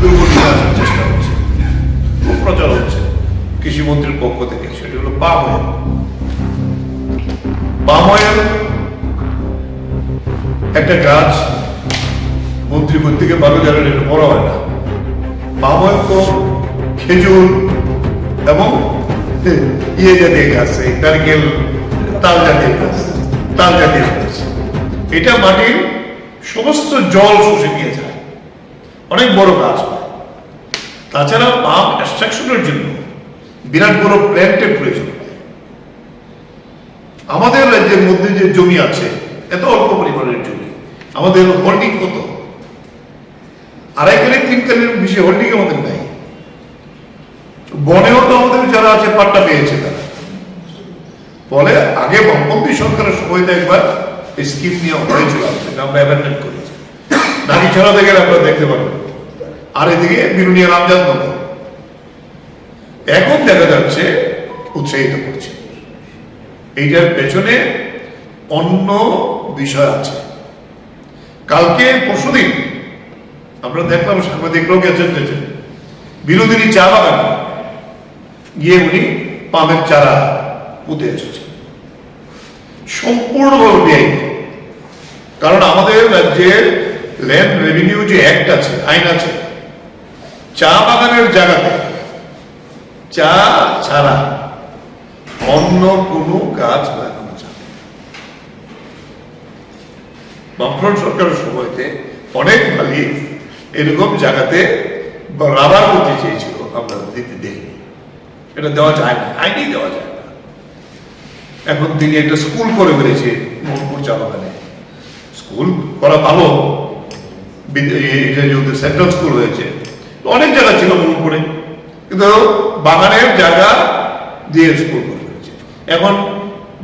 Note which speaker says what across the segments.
Speaker 1: হচ্ছে খুব প্রচার হচ্ছে পক্ষ থেকে সেটি হলো একটা গাছ মন্ত্রী থেকে ভালো জানেন এটা বড় হয় না তো খেজুর এবং ইয়ে জাতীয় গাছ এই নারকেল তাল জাতীয় গাছ তাল জাতীয় গাছ এটা মাটির সমস্ত জল শুষে নিয়ে যায়। অনেক বড় হয়। তাছাড়া পাম এক্সট্রাকশনের জন্য বিরাট বড় প্ল্যান্টের প্রয়োজন আমাদের রাজ্যের মধ্যে যে জমি আছে, এত অল্প পরিমাণের জমি, আমাদের হোল্ডিং কত? আড়াই কালি তিন কালির বেশি হোল্ডিং আমাদের নাই। বনেও তো আমাদের যারা আছে, পাট্টা পেয়েছে তারা। ফলে আগে বামপন্থী সরকারের সময়তে একবার স্কিম নিয়ে হয়েছিল, সেটা আমরা অ্যাভেন্ডেন্ট করেছি নারী ছড়া থেকে আপনারা দেখতে পাবেন আর এদিকে বিরুনিয়া রামজান নগর এখন দেখা যাচ্ছে উৎসাহিত করছে। এইটার পেছনে অন্য বিষয় আছে। কালকে, পরশুদিন, আমরা দেখলাম সাংবাদিকরাও গেছেন গেছেন। বিনোদিনী চা বাগানে। গিয়ে উনি পামের চারা পুঁতে এসেছে সম্পূর্ণভাবে বেআইনি কারণ আমাদের রাজ্যের ল্যান্ড রেভিনিউ যে অ্যাক্ট আছে, আইন আছে, চা বাগানের জায়গাতে, চা ছাড়া অন্য কোনো গাছ লাগানো যাবে। বামফ্রন্ট সরকারের সময়তে অনেক মালিক এরকম জায়গাতে রাবার করতে চেয়েছিল, আমরা দিতে দেইনি। এটা দেওয়া যায় না, আইনেই দেওয়া যায় না। এখন তিনি একটা স্কুল করে ফেলেছে, মোহনপুর চা বাগানে। স্কুল করা ভালো যেহেতু সেন্ট্রাল স্কুল হয়েছে অনেক জায়গা ছিল মোহনপুরে কিন্তু বাগানের জায়গা দিয়ে স্কুল করে এখন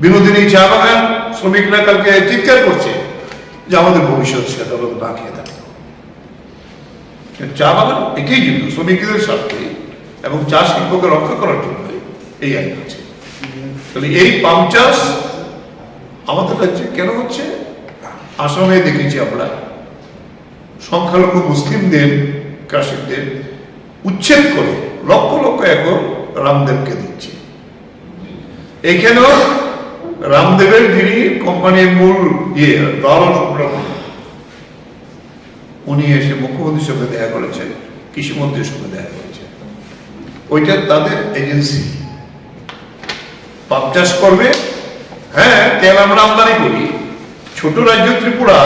Speaker 1: বিনোদিনী চা বাগান, শ্রমিকরা কালকে চিৎকার করছে যে আমাদের ভবিষ্যৎ সেটা হলো না খেয়ে থাকতে চা বাগান এটাই জন্য, শ্রমিকদের স্বার্থে এবং চা শিল্পকে রক্ষা করার জন্য এই আইন আছে। তাহলে এই পাম চাষ আমাদের রাজ্যে কেন হচ্ছে? আসামে দেখেছি আমরা সংখ্যালঘু মুসলিমদের কাশিমদের উচ্ছেদ করে লক্ষ লক্ষ একর রামদেবকে দিচ্ছে। এখানেও রামদেবের যিনি কোম্পানির মূল ইয়ে দল উনি এসে মুখ্যমন্ত্রীর সঙ্গে দেখা করেছেন, কৃষিমন্ত্রীর সঙ্গে দেখা করেছেন। ওইটা তাদের এজেন্সি। পাপ চাষ করবে হ্যাঁ তেল আমরা আমদানি করি। ছোট রাজ্য ত্রিপুরা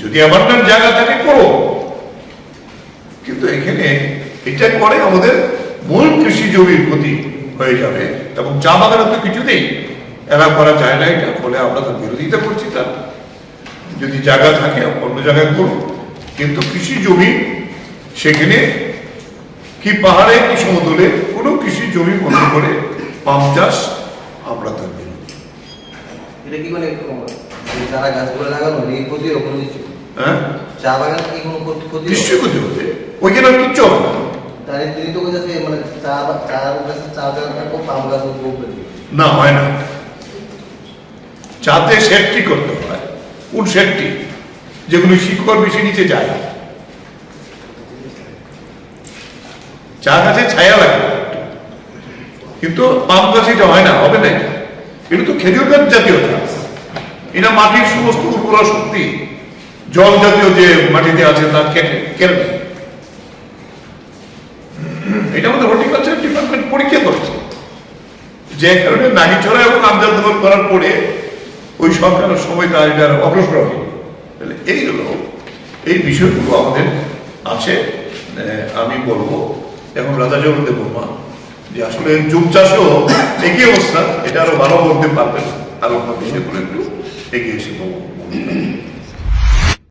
Speaker 1: যদি আমার জায়গা থাকে, করো। কিন্তু এখানে এটা করে আমাদের মূল কৃষি জমির ক্ষতি হয়ে যাবে। এবং চা বাগানে তো কিছুতেই এরা করা যায় না এটা, ফলে আমরা তো বিরোধিতা করছি তার যদি জায়গা থাকে, অন্য জায়গায় করুন। কিন্তু কৃষি জমি, সেখানে কি পাহাড়ে, কি সমতলে, কোনো কৃষি জমি বন্ধ করে পাম চাষ আমরা তার বিরোধী।
Speaker 2: এটা কি মানে যারা গাছগুলো লাগানো এই ক্ষতি কিছু।
Speaker 1: হ্যাঁ?
Speaker 2: চা বাগান কি কোনো ক্ষতি-
Speaker 1: নিশ্চয়ই ক্ষতি ওইখানে আর কিচ্ছু হবে না।
Speaker 2: তাহলে তিনি তো মানে চা চা থাকব পাম গাছ
Speaker 1: না হয় না। চাতে করতে হয় যেগুলো শিকড় বেশি নিচে যায়। চা গাছে ছায়া লাগে কিন্তু পাম গাছ এটা হয় না হবে না এটা। এটা তো খেজুর গাছ জাতীয় গাছ এটা মাটির সমস্ত উর্বরা শক্তি, জল জাতীয় যে মাটিতে আছে তা কেটে নেয় এটা আমাদের হর্টিকালচার ডিপার্টমেন্ট পরীক্ষা করছে। যে কারণে নাগিছড়া এবং আমজাদনগর করার পরে ওই সরকারের সময় তার এটার অগ্রসর হয়নি। তাহলে এইগুলো এই বিষয়গুলো আমাদের আছে। আমি বলব, এখন রাজা জগন্নাথ বর্মা, যে আসলে যুগ চাষও একই অবস্থা, এটা আরও ভালো বলতে পারবেন। আরও বিষয়গুলো একটু এগিয়ে এসে বলব